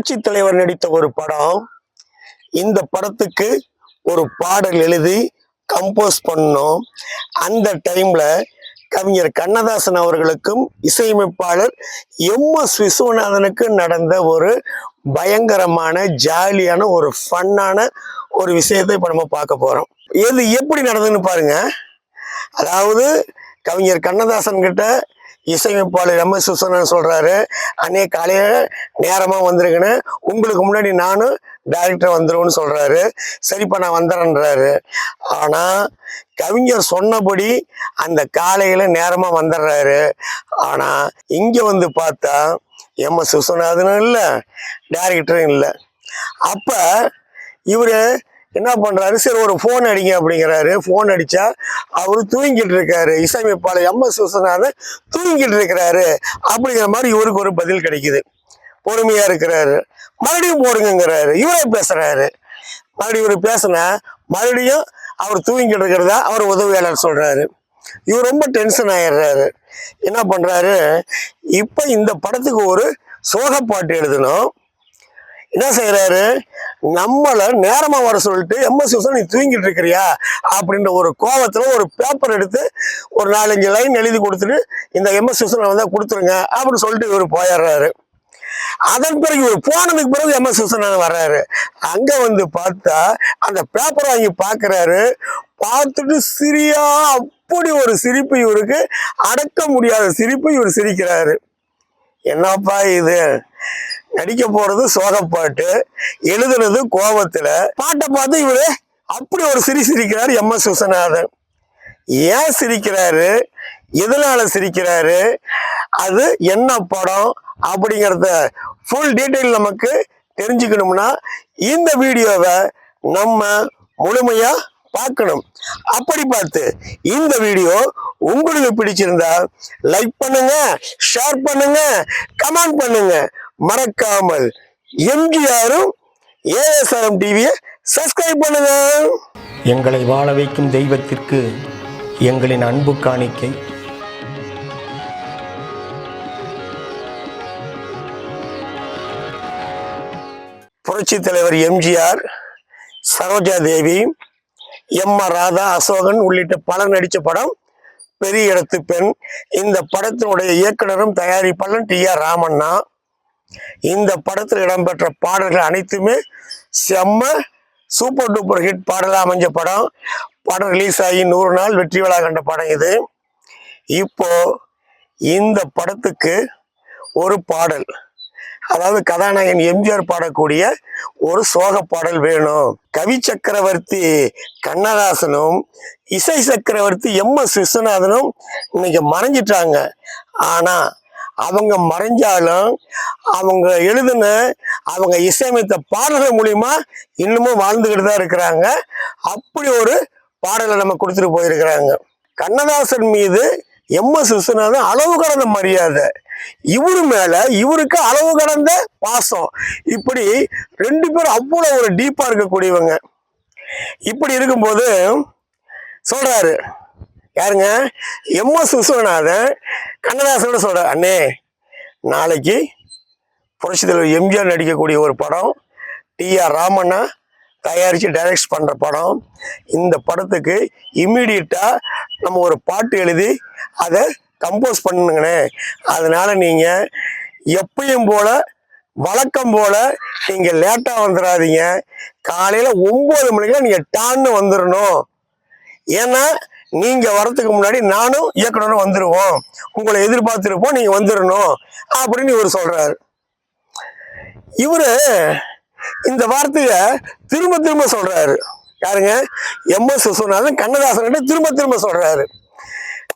புரட்சி தலைவர் நடித்த ஒரு படம். இந்த படத்துக்கு ஒரு பாடல் எழுதி கம்போஸ் பண்ணோம். அந்த டைம்ல கவிஞர் கண்ணதாசன் அவர்களுக்கும் இசையமைப்பாளர் எம் எஸ் விஸ்வநாதனுக்கும் நடந்த ஒரு பயங்கரமான ஜாலியான ஒரு ஃபன்னான ஒரு விஷயத்தை இப்போ நம்ம பார்க்க போகிறோம் எது எப்படி நடந்ததுன்னு பாருங்க. அதாவது கவிஞர் கண்ணதாசன் கிட்ட இசையமைப்பாளர் எம். எஸ். விஸ்வநாதன் சொல்றாரு. அன்னைய காலையில நேரமா வந்துருங்கன்னு உங்களுக்கு முன்னாடி நானும் டைரக்டர் வந்துருவேன்னு சொல்றாரு. சரிப்பா நான் வந்துடுறேன்றாரு ஆனா கவிஞர் சொன்னபடி அந்த காலையில நேரமா வந்துடுறாரு ஆனா இங்க வந்து பார்த்தா எம். எஸ். விஸ்வநாதனும் இல்லை டைரக்டரும் இல்லை. அப்ப இவரு என்ன பண்றாரு? சரி ஒரு ஃபோன் அடிங்க அப்படிங்கிறாரு. ஃபோன் அடிச்சா அவரு தூங்கிட்டு இருக்காரு. இசையமைப்பாளர் எம் எஸ் விஸ்வநாதன் தூங்கிட்டு இருக்கிறாரு. அப்படிங்கிற மாதிரி இவருக்கு ஒரு பதில் கிடைக்குது. பொறுமையா இருக்கிறாரு. மறுபடியும் போடுங்கிறாரு இவரே பேசுறாரு. மறுபடியும் இவர் பேசினா மறுபடியும் அவர் தூங்கிட்டு இருக்கிறதா அவர் உதவியாளர் சொல்றாரு. இவர் ரொம்ப டென்ஷன் ஆயிடுறாரு. என்ன பண்றாரு? இப்ப இந்த படத்துக்கு ஒரு சோகப்பாட்டு எழுதணும். என்ன செய்யறாரு நம்மளை நேரமா வர சொல்லிட்டு எம்எஸ் விஸ்வன் நீ தூங்கிட்டு இருக்கிறியா? அப்படின்ற ஒரு கோபத்தில் ஒரு பேப்பர் எடுத்து ஒரு நாலஞ்சு லைன் எழுதி கொடுத்துட்டு இந்த எம்எஸ் விஸ்வன் வந்தா கொடுத்துருங்க அப்படின்னு சொல்லிட்டு இவர் போயிடுறாரு. அதன் பிறகு இவர் போனதுக்கு பிறகு எம்எஸ் விஸ்வநாதன் வர்றாரு. அங்க வந்து பார்த்தா அந்த பேப்பர் வாங்கி பார்க்கறாரு பார்த்துட்டு சிரியா அப்படி ஒரு சிரிப்பு இவருக்கு. அடக்க முடியாத சிரிப்பு இவர் சிரிக்கிறாரு. என்னப்பா இது? நடிக்க போறது சோகப்பாட்டு எழுதுனது கோபத்துல பாட்டை பார்த்து இவரு அப்படி ஒரு சிரி சிரிக்கிறார் எம் எஸ் விஸ்வநாதன். ஏன் சிரிக்கிறாரு? எதனால சிரிக்கிறாரு? அது என்ன படம் அப்படிங்கிறத ஃபுல் டீட்டெயில் நமக்கு தெரிஞ்சுக்கணும்னா இந்த வீடியோவை நம்ம முழுமையா பார்க்கணும். அப்படி பார்த்து இந்த வீடியோ உங்களுக்கு பிடிச்சிருந்தா லைக் பண்ணுங்க ஷேர் பண்ணுங்க கமெண்ட் பண்ணுங்க. மறக்காமல் எம்ஜிஆரும் ஏஎஸ்ஆர்எம் டிவியை சப்ஸ்கிரைப் பண்ணுங்க. எங்களை வாழ வைக்கும் தெய்வத்திற்கு எங்களின் அன்பு காணிக்கை. புரட்சி தலைவர் எம்ஜிஆர் சரோஜா தேவி எம் ஆர் ராதா அசோகன் உள்ளிட்ட பலர் நடித்த படம் பெரிய இடத்து பெண். இந்த படத்தினுடைய இயக்குனரும் தயாரிப்பாளரும் டி ஆர் ராமண்ணா. இந்த படத்தில் இடம்பெற்ற பாடல்கள் அனைத்துமே செம்ம சூப்பர் டூப்பர் ஹிட் பாடலாக அமைஞ்ச படம். படம் ரிலீஸ் ஆகி நூறு நாள் வெற்றி விழா கண்ட படம் இது. இப்போ இந்த படத்துக்கு ஒரு பாடல். அதாவது கதாநாயகன் எம்ஜிஆர் பாடக்கூடிய ஒரு சோக பாடல் வேணும். கவி சக்கரவர்த்தி கண்ணதாசனும் இசை சக்கரவர்த்தி எம் எஸ் விஸ்வநாதனும் இன்னைக்கு மறைஞ்சிட்டாங்க. ஆனால் அவங்க மறைஞ்சாலும் அவங்க எழுதின அவங்க இசையமைத்த பாடல்கள் மூலிமா இன்னமும் வாழ்ந்துக்கிட்டு தான் இருக்கிறாங்க. அப்படி ஒரு பாடலை நம்ம கொடுத்துட்டு போயிருக்கிறாங்க. கண்ணதாசன் மீது எம் எஸ் விஸ்வநாதன் அளவு கடந்த மரியாதை. இவரு மேல இவருக்கு அளவு கடந்த பாசம். இப்படி ரெண்டு பேரும் அவ்வளோ ஒரு டீப்பா இருக்கக்கூடியவங்க. இப்படி இருக்கும்போது சொல்றாரு யாருங்க? எம் எஸ் விஸ்வநாதன் கண்ணதாசனோட சொல்றாரு. அண்ணே நாளைக்கு புரட்சி தலைவர் எம்ஜிஆர் நடிக்கக்கூடிய ஒரு படம் டிஆர் ராமண்ணா தயாரித்து டைரக்ட் பண்ணுற படம். இந்த படத்துக்கு இம்மீடியட்டாக நம்ம ஒரு பாட்டு எழுதி அதை கம்போஸ் பண்ணுங்கண்ணே. அதனால் நீங்கள் எப்பயும் போல் வழக்கம் போல் நீங்கள் லேட்டாக வந்துடாதீங்க காலையில் ஒம்பது மணிக்கெல்லாம் நீங்கள் டான்னு வந்துடணும் ஏன்னா நீங்க வரதுக்கு முன்னாடி நானும் இயக்குனரும் வந்துருவோம். உங்களை எதிர்பார்த்துருப்போம் நீங்க வந்துடணும் அப்படின்னு இவர் சொல்றாரு. இவரு இந்த வார்த்தைய திரும்ப திரும்ப சொல்றாரு. யாருங்க? எம் எஸ் விஸ்வநாதன் கண்ணதாசன் திரும்ப திரும்ப சொல்றாரு.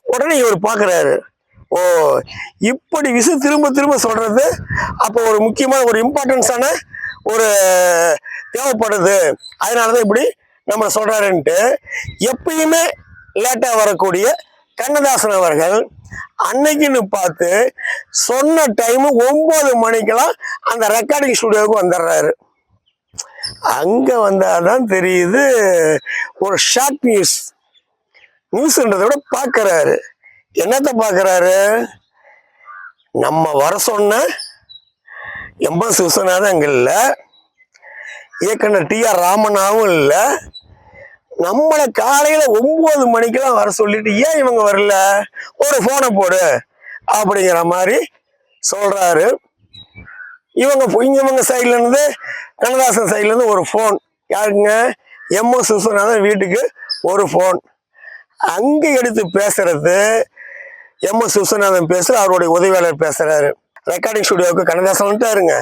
உடனே இவர் பார்க்குறாரு ஓ இப்படி விசு திரும்ப திரும்ப சொல்றது அப்போ ஒரு முக்கியமான ஒரு இம்பார்ட்டன்ஸான ஒரு தேவைப்படுது. அதனால தான் இப்படி நம்ம சொல்றாருன்ட்டு எப்பயுமே லேட்டாக வரக்கூடிய கண்ணதாசன் அவர்கள் அன்னைக்குன்னு பார்த்து சொன்ன டைமு ஒம்பது மணிக்கெல்லாம் அந்த ரெக்கார்டிங் ஸ்டுடியோவுக்கு வந்துடுறாரு. அங்கே வந்தால் தான் தெரியுது ஒரு ஷார்ட் நியூஸ் நியூஸ்ன்றதை விட பார்க்குறாரு. என்னத்தை பார்க்குறாரு? நம்ம வர சொன்ன எம் எஸ் விஸ்வநாதன் அங்கே இல்லை. இயக்குனர் டி ஆர் ராமனாவும் இல்லை. நம்மளை காலையில ஒன்பது மணிக்கெல்லாம் வர சொல்லிட்டு ஏன் இவங்க வரல? ஒரு போனை போடு. அப்படிங்கிற மாதிரி சொல்றாரு. இவங்க இங்க இவங்க சைட்ல இருந்து கண்ணதாசன் சைட்ல இருந்து ஒரு ஃபோன் யாருங்க? எம்எஸ் விஸ்வநாதன் வீட்டுக்கு ஒரு ஃபோன் அங்கே எடுத்து பேசுறது எம்எஸ் விஸ்வநாதன் அவருடைய உதவியாளர் பேசுகிறாரு ரெக்கார்டிங் ஸ்டுடியோவுக்கு கண்ணதாசன் வந்துட்டாருங்க.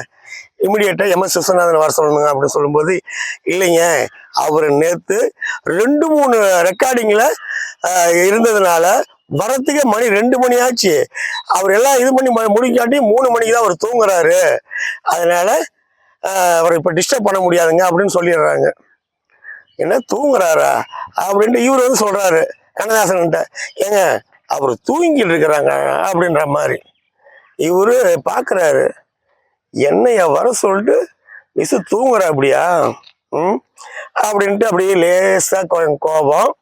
இமிடியேட்டாக எம் எஸ் விஸ்வநாதன் வர சொல்லணுங்க அப்படின்னு சொல்லும்போது இல்லைங்க அவர் நேற்று ரெண்டு மூணு ரெக்கார்டிங்கில் இருந்ததுனால வரத்துக்கே மணி ரெண்டு மணி ஆச்சு. அவர் எல்லாம் இது பண்ணி முடிக்காட்டி மூணு மணிக்கு தான் அவர் தூங்குறாரு. அதனால அவர் அவரை இப்போ டிஸ்டர்ப் பண்ண முடியாதுங்க அப்படின்னு சொல்லிடுறாங்க. என்ன தூங்குறாரா? அப்படின்ட்டு இவர் வந்து சொல்கிறாரு கண்ணதாசன்கிட்ட ஏங்க அவர் தூங்கிட்டு இருக்கிறாங்க அப்படின்ற மாதிரி. இவரு பார்க்குறாரு என்னைய வர சொல்லிட்டு மிஸ் தூங்குற அப்படியா? ம். அப்படின்ட்டு அப்படியே லேசாக கொஞ்சம் கோபம்.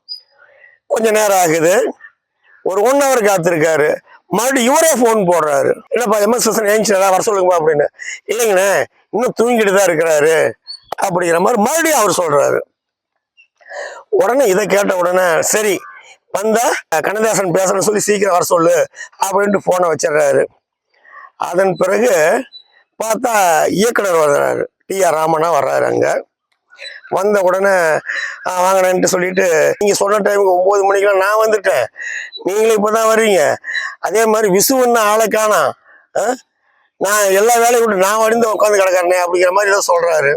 கொஞ்ச நேரம் ஆகுது. ஒரு ஒன் ஹவர் காத்திருக்காரு. மறுபடியும் இவரே ஃபோன் போடுறாரு. என்னப்பா எம்எஸ் விசன் ஏஞ்சிடா வர சொல்லுங்கப்பா அப்படின்னு. இல்லைங்கண்ணே இன்னும் தூங்கிட்டு தான் இருக்கிறாரு. அப்படிங்கிற மாதிரி மறுபடியும் அவர் சொல்றாரு. உடனே இதை கேட்ட உடனே சரி வந்தா கண்ணதாசன் பேசணும்னு சொல்லி சீக்கிரம் வர சொல்லு அப்படின்ட்டு ஃபோனை வச்சிடுறாரு. அதன் பிறகு பார்த்தா இயக்குனர் வர்றாரு. டி. ஆர். ராமனா வர்றாரு அங்கே. வந்த உடனே வாங்கினேன்ட்டு சொல்லிட்டு நீங்கள் சொன்ன டைமுக்கு ஒம்பது மணிக்கெல்லாம் நான் வந்துட்டேன். நீங்களும் இப்பதான் வர்றீங்க அதே மாதிரி விசுவன்னு ஆளை காணாம் ஆ? நான் எல்லா வேலையும் விட்டு நான் வடிந்து உட்காந்து கிடக்கிறேனே அப்படிங்கிற மாதிரி ஏதோ சொல்கிறாரு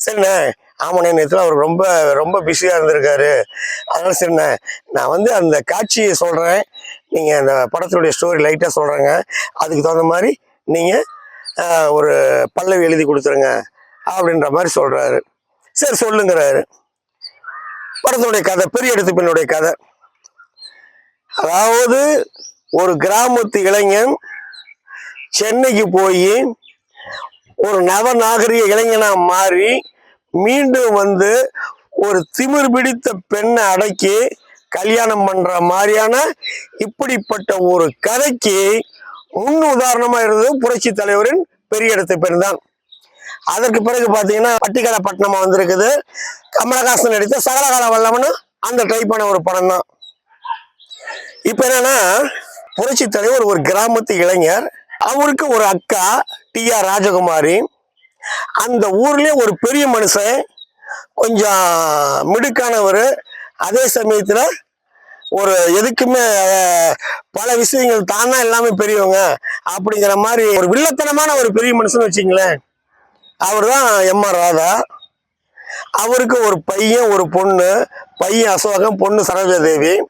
சரிண்ணே. ஆமாண்ணே நேற்று அவர் ரொம்ப ரொம்ப பிஸியாக இருந்திருக்காரு. அதனால் சரிண்ணே நான் வந்து அந்த காட்சியை சொல்கிறேன் நீங்கள் அந்த படத்தினுடைய ஸ்டோரி லைட்டாக சொல்கிறேங்க அதுக்கு தகுந்த மாதிரி நீங்கள் ஒரு பல்லவி எழுதி கொடுத்துருங்க அப்படின்ற மாதிரி சொல்கிறாரு சரி சொல்லுங்கிறாரு. படத்தினுடைய கதை பெரிய எடுத்து பெண்ணுடைய கதை. அதாவது ஒரு கிராமத்து இளைஞன் சென்னைக்கு போய் ஒரு நவநாகரிக இளைஞனாக மாறி மீண்டும் வந்து ஒரு திமிர் பிடித்த பெண்ணை அடக்கி கல்யாணம் பண்ற மாதிரியான இப்படிப்பட்ட ஒரு கதைக்கு முன் உதாரணமா இருந்தது புரட்சி தலைவரின் பெரிய இடத்து பெண் தான் அதற்கு பிறகு பாத்தீங்கன்னா பட்டிக்கால பட்டணமா வந்திருக்குது. கமலஹாசன் நடித்த சகலகால வல்லமனு அந்த டைப்பான ஒரு படம் தான் இப்ப என்னன்னா புரட்சி தலைவர் ஒரு கிராமத்து இளைஞர். அவருக்கு ஒரு அக்கா டி ஆர் ராஜகுமாரி. அந்த ஊர்லயே ஒரு பெரிய மனுஷன் கொஞ்சம் மிடுக்கானவர் அதே சமயத்தில் ஒரு எதுக்குமே பல விஷயங்கள் தானா எல்லாமே பெரியவங்க அப்படிங்கிற மாதிரி ஒரு வில்லத்தனமான ஒரு பெரிய மனுஷன் வச்சுங்களேன். அவர் தான் எம் ஆர் ராதா. அவருக்கு ஒரு பையன் ஒரு பொண்ணு பையன் அசோகம் பொண்ணு சரோஜாதேவி.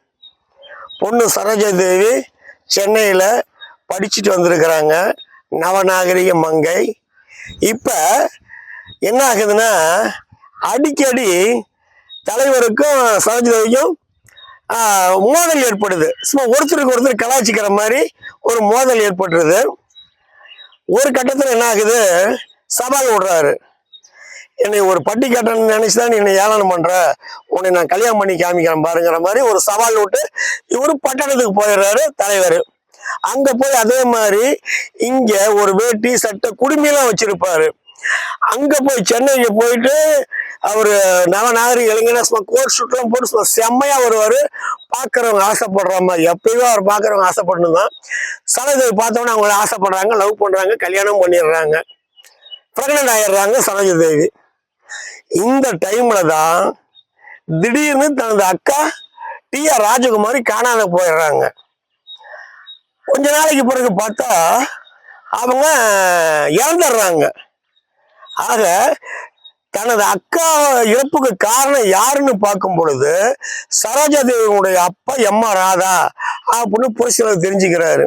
பொண்ணு சரோஜாதேவி சென்னையில் படிச்சுட்டு வந்திருக்கிறாங்க. நவநாகரிக மங்கை. இப்போ என்ன ஆகுதுன்னா அடிக்கடி தலைவருக்கும் சரோஜாதேவிக்கும் மோதல் ஏற்படுது. சும்மா ஒருத்தருக்கு ஒருத்தர் கலாச்சிக்கிற மாதிரி ஒரு மோதல் ஏற்பட்டுருது. ஒரு கட்டத்தில் என்ன ஆகுது? சவால் விடுறாரு. என்னை ஒரு பட்டி கட்டணும்னு நினச்சி தான் நீ என்னை ஏளனம் பண்ணுற உன்னை நான் கல்யாணம் பண்ணி காமிக்கிறேன் பாருங்கிற மாதிரி ஒரு சவால் விட்டு இவரு பட்டணத்துக்கு போயிடுறாரு தலைவர். அங்கே போய் அதே மாதிரி இங்கே ஒரு வேட்டி சட்டை குடுமையெல்லாம் வச்சுருப்பாரு. அங்கே போய் சென்னைக்கு போயிட்டு அவர் நவநாகரிக இளைஞனா சும்மா கோட் ஷூட்லாம் போட்டு சும்மா செம்மையா வருவார். பார்க்குறவங்க ஆசைப்படுற மாதிரி எப்பயுமே அவர் பார்க்குறவங்க ஆசைப்படணும் தான் சரோஜை பார்த்தோன்னே அவங்கள ஆசைப்படுறாங்க லவ் பண்ணுறாங்க கல்யாணம் பண்ணிடுறாங்க ப்ரெக்னென்ட் ஆயிடுறாங்க சரோஜ தேவி. இந்த டைமில் தான் திடீர்னு தனது அக்கா டி ஆர் ராஜகுமாரி காணாத போயிடுறாங்க. கொஞ்ச நாளைக்கு பிறகு பார்த்தா அவங்க இறந்துடுறாங்க. ஆக தனது அக்கா இறப்புக்கு காரணம் யாருன்னு பார்க்கும் பொழுது சரோஜா தேவியுடைய அப்பா எம் ஆர் ராதா அப்படின்னு புரட்சியாளர் தெரிஞ்சுக்கிறாரு.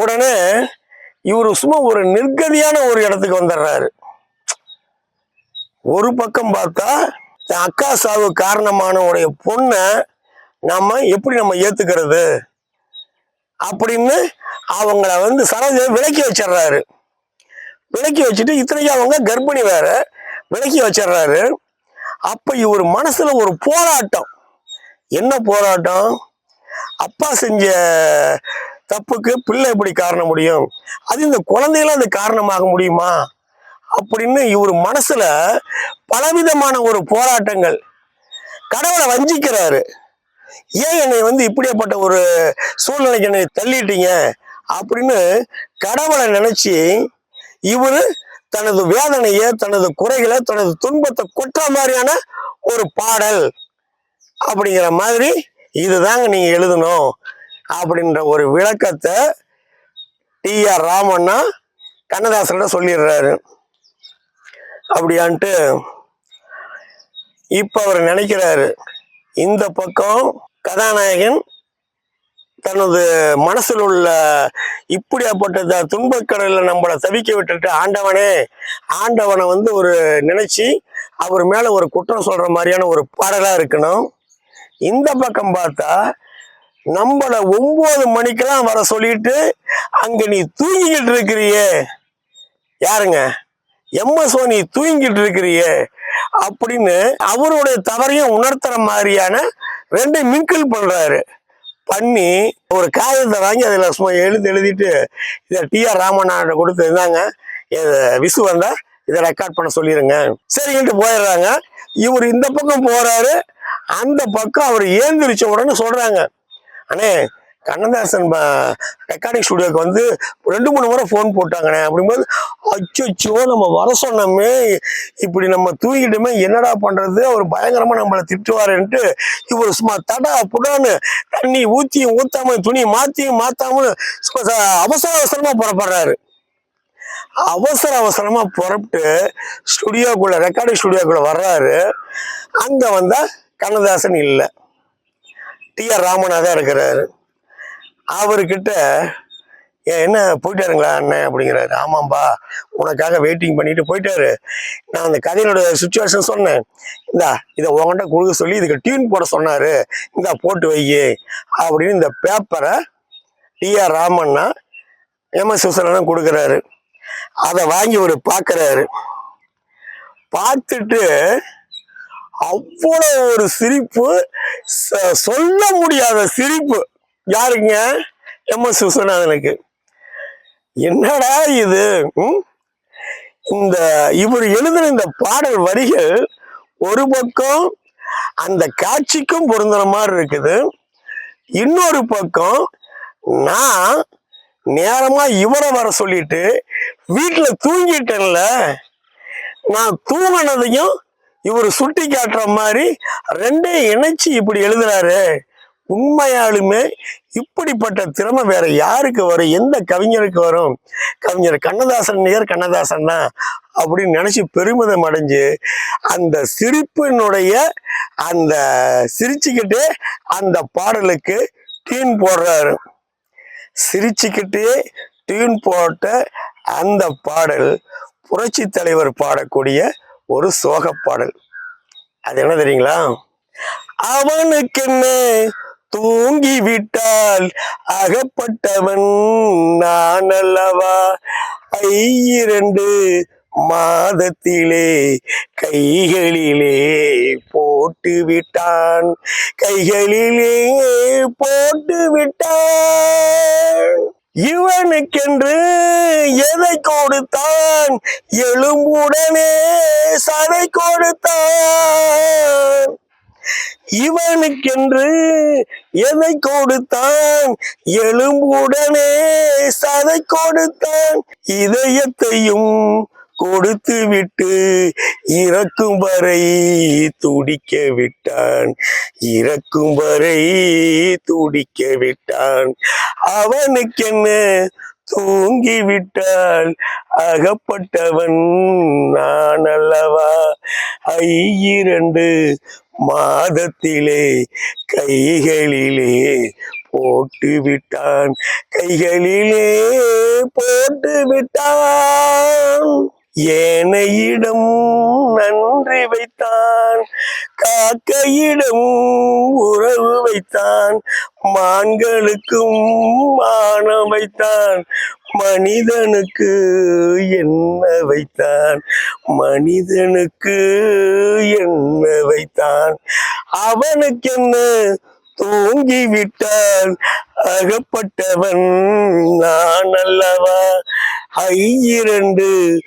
உடனே இவர் சும்மா ஒரு நிர்கதியான ஒரு இடத்துக்கு வந்துடுறாரு. ஒரு பக்கம் பார்த்தா அக்கா சாவு காரணமான உடைய பொண்ணை நம்ம எப்படி நம்ம ஏத்துக்கிறது அப்படின்னு அவங்கள வந்து சரோஜா விலக்கி வச்சிடுறாரு. விலக்கி வச்சுட்டு இத்தனைக்கும் அவங்க கர்ப்பிணி வேற. விலக்கி வச்சிடுறாரு. அப்போ இவர் மனசில் ஒரு போராட்டம். என்ன போராட்டம்? அப்பா செஞ்ச தப்புக்கு பிள்ளை எப்படி காரணம் முடியும்? அது இந்த குழந்தைகளும் அது காரணமாக முடியுமா? அப்படின்னு இவர் மனசுல பலவிதமான ஒரு போராட்டங்கள். கடவுளை வஞ்சிக்கிறாரு. ஏன் என்னை வந்து இப்படியாப்பட்ட ஒரு சூழ்நிலைக்கு என்னை தள்ளிட்டீங்க? அப்படின்னு கடவுளை நினைச்சு இவர் தனது வேதனையை தனது குறைகளை தனது துன்பத்தை கொட்டுற மாதிரியான ஒரு பாடல். அப்படிங்கிற மாதிரி இதுதாங்க நீங்க எழுதணும் அப்படின்ற ஒரு விளக்கத்தை டி ஆர் ராமண்ணா கண்ணதாசன்கிட்ட சொல்லிடுறாரு. அப்படியான்ட்டு இப்ப அவர் நினைக்கிறாரு இந்த பக்கம் கதாநாயகன் தனது மனசில் உள்ள இப்படியாப்பட்ட துன்பக்கடலில் நம்மளை தவிக்க விட்டுட்டு ஆண்டவனே ஆண்டவனை வந்து ஒரு நினைச்சு அவர் மேல ஒரு குற்றம் சொல்ற மாதிரியான ஒரு பாடலா இருக்கணும். இந்த பக்கம் பார்த்தா நம்மள ஒன்பது மணிக்கெல்லாம் வர சொல்லிட்டு அங்க நீ தூங்கிக்கிட்டு இருக்கிறியே. யாருங்க? எம்எஸ்ஓ நீ தூங்கிக்கிட்டு இருக்கிறியே. அப்படின்னு அவருடைய தவறையும் உணர்த்துற மாதிரியான ரெண்டு மிங்கிள் பண்றாரு. பண்ணி ஒரு காகிதத்தை வாங்கி அதில் சும்மா எழுந்து எழுதிட்டு இதை டிஆர் ராமண்ணாட்ட கொடுத்து இருந்தாங்க விசு வந்தால் இதை ரெக்கார்ட் பண்ண சொல்லிடுங்க சரின்ட்டு போயிடுறாங்க. இவர் இந்த பக்கம் போறாரு. அந்த பக்கம் அவர் ஏந்திரிச்ச உடனே சொல்றாங்க. அண்ணே கண்ணதாசன் ரெக்கார்டிங் ஸ்டுடியோக்கு வந்து ரெண்டு மூணு முறை ஃபோன் போட்டாங்கண்ணே. அப்படிங்கும்போது அச்சோ நம்ம வர சொன்னோமே இப்படி நம்ம தூங்கிட்டுமே என்னடா பண்ணுறது அவர் பயங்கரமாக நம்மளை திட்டுவாருன்ட்டு இவர் சும்மா தடா புடான்னு தண்ணி ஊற்றியும் ஊற்றாம துணி மாற்றியும் மாற்றாமல் அவசர அவசரமாக புறப்படுறாரு. அவசர அவசரமாக புறப்பட்டு ஸ்டுடியோக்குள்ளே ரெக்கார்டிங் ஸ்டுடியோக்குள்ளே வர்றாரு. அங்கே வந்தால் கண்ணதாசன் இல்லை. டி ஆர் ராமனாக தான் இருக்கிறாரு. அவர்கிட்ட என்ன போயிட்டாருங்களா அண்ணன் அப்படிங்கிறாரு. ஆமாம்பா உனக்காக வெயிட்டிங் பண்ணிட்டு போயிட்டாரு. நான் அந்த கதையினோட சுச்சுவேஷன் சொன்னேன். இந்தா இதை உங்கள்கிட்ட கொடுக்க சொல்லி இதுக்கு டியூன் போட சொன்னாரு. இந்தா போட்டு வை. அப்படின்னு இந்த பேப்பரை டிஆர் ராமண்ணா எம்எஸ் சுசலனும் கொடுக்குறாரு. அதை வாங்கி ஒரு பார்க்குறாரு பார்த்துட்டு அவ்வளோ ஒரு சிரிப்பு ச- சொல்ல முடியாத சிரிப்பு. யாருங்க? எம். எஸ். விஸ்வநாதனுக்கு. என்னடா இது? இந்த இவர் எழுதின இந்த பாடல் வரிகள் ஒரு பக்கம் அந்த காட்சிக்கும் பொருந்துற மாதிரி இருக்குது. இன்னொரு பக்கம் நான் நேரமா இவரை வர சொல்லிட்டு வீட்டுல தூங்கிட்டேன்ல. நான் தூங்கினதையும் இவர் சுட்டி காட்டுற மாதிரி ரெண்டையும் இணைச்சு இப்படி எழுதுறாரு. உண்மையாலுமே இப்படிப்பட்ட திறமை வேற யாருக்கு வரும்? எந்த கவிஞருக்கு வரும்? கவிஞர் கண்ணதாசன் நிகர் கண்ணதாசன் தான் அப்படின்னு நினச்சி பெருமிதம் அடைஞ்சு அந்த சிரிப்பினுடைய அந்த சிரிச்சுக்கிட்டே அந்த பாடலுக்கு டியூன் போடுறாரு. சிரிச்சுக்கிட்டே டியூன் போட்ட அந்த பாடல் புரட்சி தலைவர் பாடக்கூடிய ஒரு சோக பாடல் அது என்ன தெரியுங்களா? அவனுக்கு என்ன? தூங்கிவிட்டால் அகப்பட்டவன் நான் அல்லவா ஐயிரண்டு மாதத்திலே கைகளிலே போட்டு விட்டான் கைகளிலே போட்டு விட்டான் இவனுக்கென்று எதை கொடுத்தான்? எலும்புடனே சதை கொடுத்தான். இவனுக்கென்று எதை கொடுத்தான்? எலும்புடனே சதை கொடுத்தான். இதயத்தையும் கொடுத்து விட்டு இறக்கும் வரை துடிக்க விட்டான். இறக்கும் வரை துடிக்க விட்டான். அவனுக்கென்ன? தூங்கிவிட்டால் அகப்பட்டவன் நான் அல்லவா? ஐயிரண்டு மாதத்திலே கைகளிலே போட்டு விட்டான் கைகளிலே போட்டு விட்டான் ஏனையிடம் நன்றி வைத்தான். காக்கையிடம் உறவு வைத்தான். மான்களுக்கும் மானம் வைத்தான். மனிதனுக்கு என்ன வைத்தான்? மனிதனுக்கு என்ன வைத்தான்? அவனுக்கு என்ன தூங்கி அகப்பட்டவன் நான் அல்லவா? ஐயிரண்டு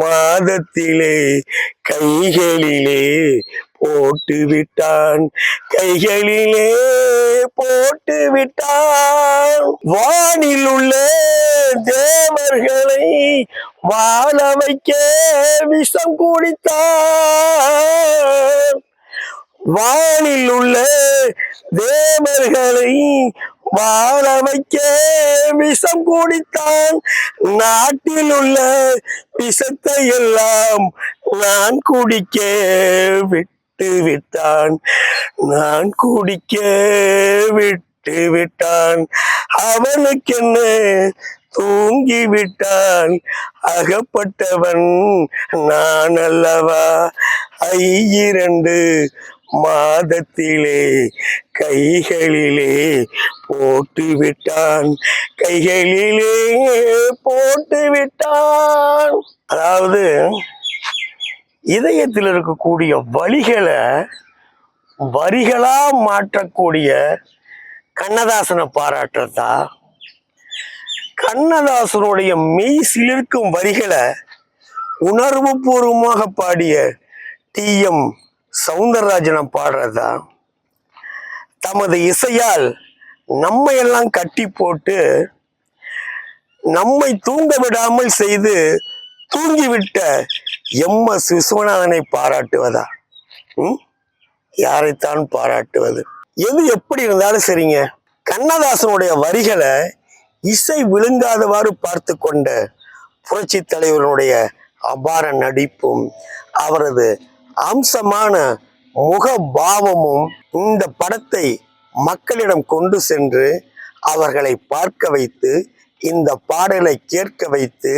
மாதத்திலே கைகளிலே போட்டு விட்டான் கைகளிலே போட்டு விட்டான் வானில் உள்ள தேவர்களை வாழ விஷம் குடித்தான். வானில் உள்ள தேவர்களை வாழ விஷம் குடித்தான். நாட்டில் உள்ள விஷத்தை எல்லாம் நான் குடிக்க விட்டு விட்டு விட்டான் நான் குடிக்க விட்டு விட்டான் அவனுக்கென்ன? தூங்கி விட்டான் அகப்பட்டவன் நான் அல்லவா? ஐயிரண்டு மாதத்திலே கைகளிலே போட்டு விட்டான் கைகளிலே போட்டு விட்டான் அதாவது இதயத்தில் இருக்கக்கூடிய வழிகளை வரிகளா மாற்றக்கூடிய கண்ணதாசனை பாராட்டுறதா? கண்ணதாசனுடைய மெய் சிலிர்க்கும் வரிகளை உணர்வு பூர்வமாக பாடிய டி. எம். சவுந்தரராஜனை பாடுறதா? தமது இசையால் நம்மை எல்லாம் கட்டி போட்டு நம்மை தூங்க விடாமல் செய்து தூங்கிவிட்ட எம் எஸ் விஸ்வநாதனை பாராட்டுவதா? ம்? யாரைத்தான் பாராட்டுவது? எது எப்படி இருந்தாலும் சரிங்க. கண்ணதாசனுடைய வரிகளை இசை விழுங்காதவாறு பார்த்து கொண்ட புரட்சி தலைவருடைய அபார நடிப்பும் அவரது அம்சமான முகபாவமும் இந்த படத்தை மக்களிடம் கொண்டு சென்று அவர்களை பார்க்க வைத்து இந்த பாடலை கேட்க வைத்து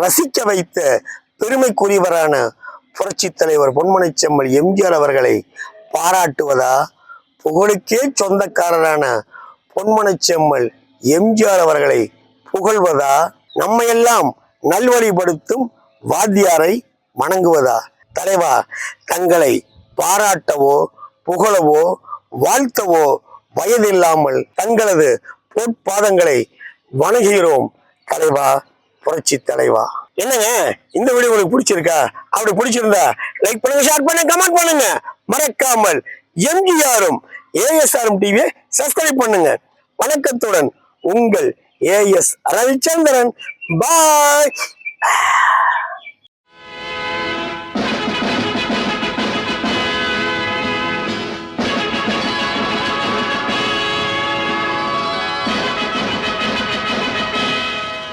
ரசிக்க வைத்த பெருமைக்குரியவரான புரட்சி தலைவர் பொன்மனை செம்மல் எம்ஜிஆர் அவர்களை பாராட்டுவதா? புகழுக்கே சொந்தக்காரரான பொன்மனை செம்மல் எம்ஜிஆர் அவர்களை புகழ்வதா? நம்மையெல்லாம் நல்வழிப்படுத்தும் வாத்தியாரை வணங்குவதா? தலைவா தங்களை பாராட்டவோ புகழவோ வாழ்த்தவோ வயதில்லாமல் தங்களது பொற்பாதங்களை வணங்குகிறோம். தலைவா புரட்சி தலைவா. என்னங்க? இந்த வீடியோ உங்களுக்கு பிடிச்சிருக்கா? அப்படி பிடிச்சிருந்தா லைக் பண்ணுங்க ஷேர் பண்ணுங்க கமெண்ட் பண்ணுங்க. மறக்காமல் எம்ஜிஆரும் ஏஎஸ்ஆரும் டிவியை சப்ஸ்கிரைப் பண்ணுங்க. வணக்கத்துடன் உங்கள் ஏஎஸ் ரவிச்சந்திரன் பாய்